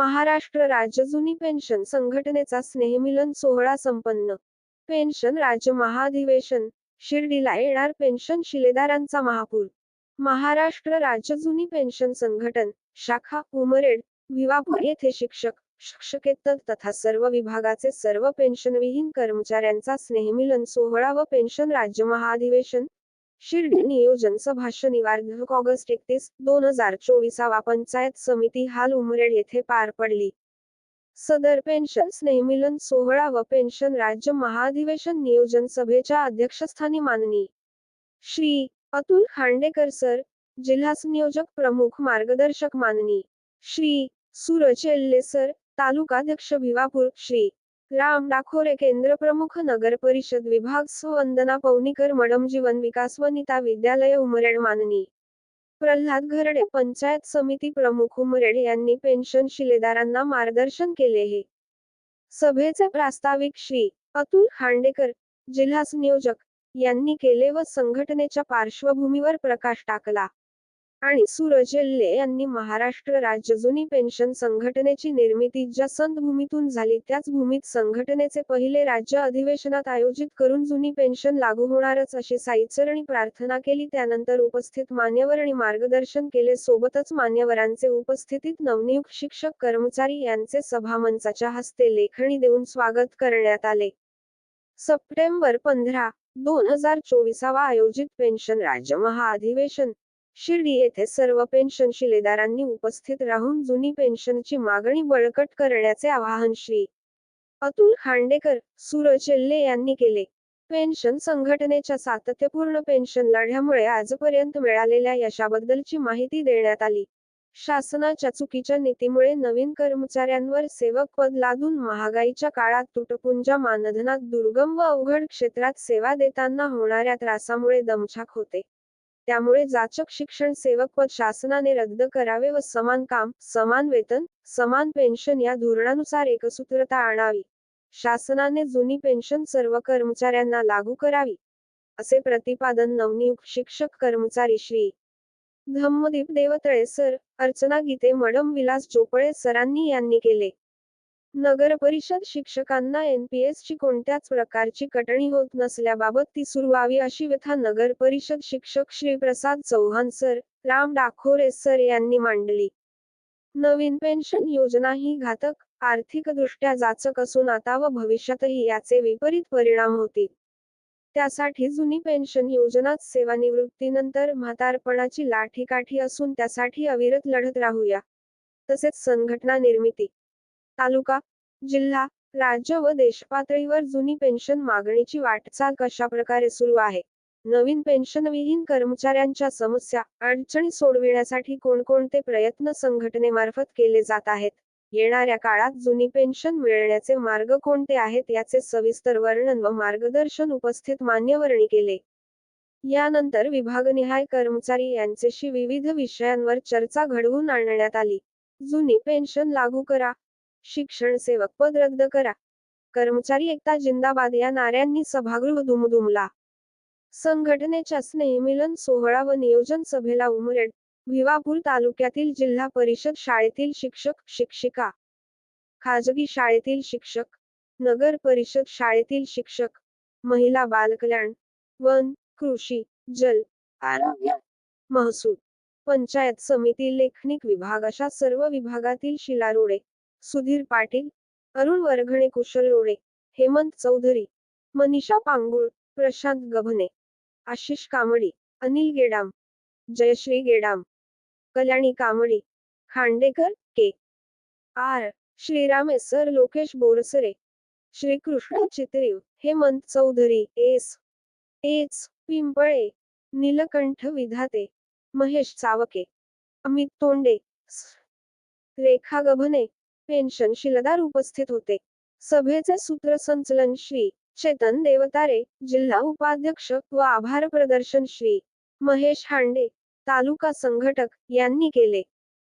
महाराष्ट्र राज्य जुनी पेन्शन संघटनेचा स्नेहमिलन सोहळा संपन्न. पेन्शन राज्य महाधिवेशन शिर्डीला येणार पेन्शन शिलेदारांचा महापूर. महाराष्ट्र राज्य जुनी पेन्शन संघटन शाखा उमरेड विवापूर येथे शिक्षक शिक्षकेतर तथा सर्व विभागाचे सर्व पेन्शनविहीन कर्मचाऱ्यांचा स्नेहमिलन सोहळा व पेन्शन राज्य महाधिवेशन शिर्डी नियोजन सभा शनिवार ऑगस्ट एकतीस दोन हजार चोवीसावा पंचायत समिती हाल उमरेड येथे पार पडली. सदर पेन्शन स्नेहमिलन सोहळा व पेन्शन राज्य महाधिवेशन नियोजन सभेच्या अध्यक्षस्थानी माननी श्री अतुल खांडेकर सर जिल्हा संयोजक प्रमुख मार्गदर्शक माननी श्री सूरज एल्ले सर तालुकाध्यक्ष भिवापूर श्री राम डाखोरे केंद्र प्रमुख नगर परिषद विभाग सुवंदना पवनीकर मडम जीवन विकास वनिता विद्यालय उमरेड माननी. प्रल्हाद घरडे पंचायत समिती प्रमुख उमरेड यांनी पेन्शन शिलेदारांना मार्गदर्शन केले हे. सभेचे प्रास्ताविक श्री अतुल खांडेकर जिल्हा संयोजक यांनी केले व संघटनेच्या पार्श्वभूमीवर प्रकाश टाकला. आणि सूरज येल्ले यांनी महाराष्ट्र राज्य जुनी पेन्शन संघटनेची निर्मिती ज्या संत भूमीतून झाली त्याच भूमीत संघटनेचे पहिले राज्य अधिवेशनात आयोजित करून जुनी पेन्शन लागू होणारच अशी साईचरणी प्रार्थना केली. त्यानंतर उपस्थित मान्यवरांनी मार्गदर्शन केले. सोबतच मान्यवरांचे उपस्थितीत नवनियुक्त शिक्षक कर्मचारी यांचे सभामंचाच्या हस्ते लेखणी देऊन स्वागत करण्यात आले. सप्टेंबर पंधरा दोन हजार चोवीसावा आयोजित पेन्शन राज्य महाअधिवेशन शिर्डी येथे सर्व पेन्शन शिलेदारांनी उपस्थित राहून जुनी पेन्शनची मागणी बळकट करण्याचे आवाहन श्री. अतुल खांडेकर सूरज एल्ले यांनी केले. पेन्शन संघटनेच्या सातत्यपूर्ण पेन्शन लढ्यामुळे आजपर्यंत मिळालेल्या यशाबद्दलची माहिती देण्यात आली. शासनाच्या चुकीच्या नीतीमुळे नवीन कर्मचाऱ्यांवर सेवक पद लादून महागाईच्या काळात तुटपुंजा मानधनात दुर्गम व अवघड क्षेत्रात सेवा देताना होणाऱ्या त्रासामुळे दमछाक होते. त्यामुळे जाचक शिक्षण सेवक पद शासनाने रद्द करावे व समान काम समान वेतन समान पेन्शन या धोरणानुसार एकसूत्रता आणावी. शासनाने जुनी पेन्शन सर्व कर्मचाऱ्यांना लागू करावी असे प्रतिपादन नवनियुक्त शिक्षक कर्मचारी श्री. धम्मदीप देवतळे सर अर्चना गीते मडम विलास चोपळे सरांनी यांनी केले. नगर परिषद शिक्षकांना एनपीएस ची कोणत्याच प्रकारची कटणी होत नसल्याबाबत ती सुरू व्हावी अशी व्यथा नगर परिषद शिक्षक श्री प्रसाद चौहान सर राम डाखोरे सर यांनी मांडली. नवीन पेन्शन योजना ही घातक आर्थिकदृष्ट्या जाचक असून आता व भविष्यातही याचे विपरीत परिणाम होतील. त्यासाठी जुनी पेन्शन योजनाच सेवानिवृत्तीनंतर म्हातारपणाची लाठीकाठी असून त्यासाठी अविरत लढत राहूया. तसेच संघटना निर्मिती. तालुका जिल्हा राज्य व देशपातळीवर जुनी पेन्शन मागणीची वाटचाल कशा प्रकारे सुरू आहे? नवीन पेन्शनविहीन कर्मचाऱ्यांच्या समस्या अडचणी सोडविण्यासाठी कोणकोणते प्रयत्न संघटनेमार्फत केले जात आहेत? येणाऱ्या काळात जुनी पेन्शन मिळण्याचे मार्ग कोणते आहेत याचे सविस्तर वर्णन व मार्गदर्शन उपस्थित मान्यवरणी केले. यानंतर विभागनिहाय कर्मचारी यांच्याशी विविध विषयांवर चर्चा घडवून आणण्यात आली. जुनी पेन्शन लागू करा शिक्षण सेवक पद रद्द करा. कर्मचारी एकता जिंदाबाद या नाऱ्यांनी सभागृह दुमदुमला. संघटनेच्या स्नेहमिलन सोहळा व नियोजन सभेला उमरेड भिवापूर तालुक्यातील जिल्हा परिषद शाळेतील शिक्षक शिक्षिका. खाजगी शाळेतील शिक्षक नगर परिषद शाळेतील शिक्षक महिला बालकल्याण वन कृषी जल आरोग्य महसूल पंचायत समिती लेखनिक विभाग अशा सर्व विभागातील Shilarode Sudhir Patil Arun Varghane Kushal Rode Hemant Chaudhari Manisha Pangul Prashant Gabhane Ashish Kambli Anil Gedam Jayashree Gedam Kalyani Kambli Khandekar K. R. Shrirame sir Lokesh Borsare Shrikrishna Chitriv Hemant Chaudhari S. H. Pimple Nilkanth Vidhate Mahesh Chavke Amit Tonde Rekha Gabhane pension शिलदार उपस्थित होते. सभेचे सूत्रसंचलन श्री. चेतन देवतारे जिल्हा उपाध्यक्ष व आभार प्रदर्शन श्री. महेश हांडे तालुका संघटक यांनी केले.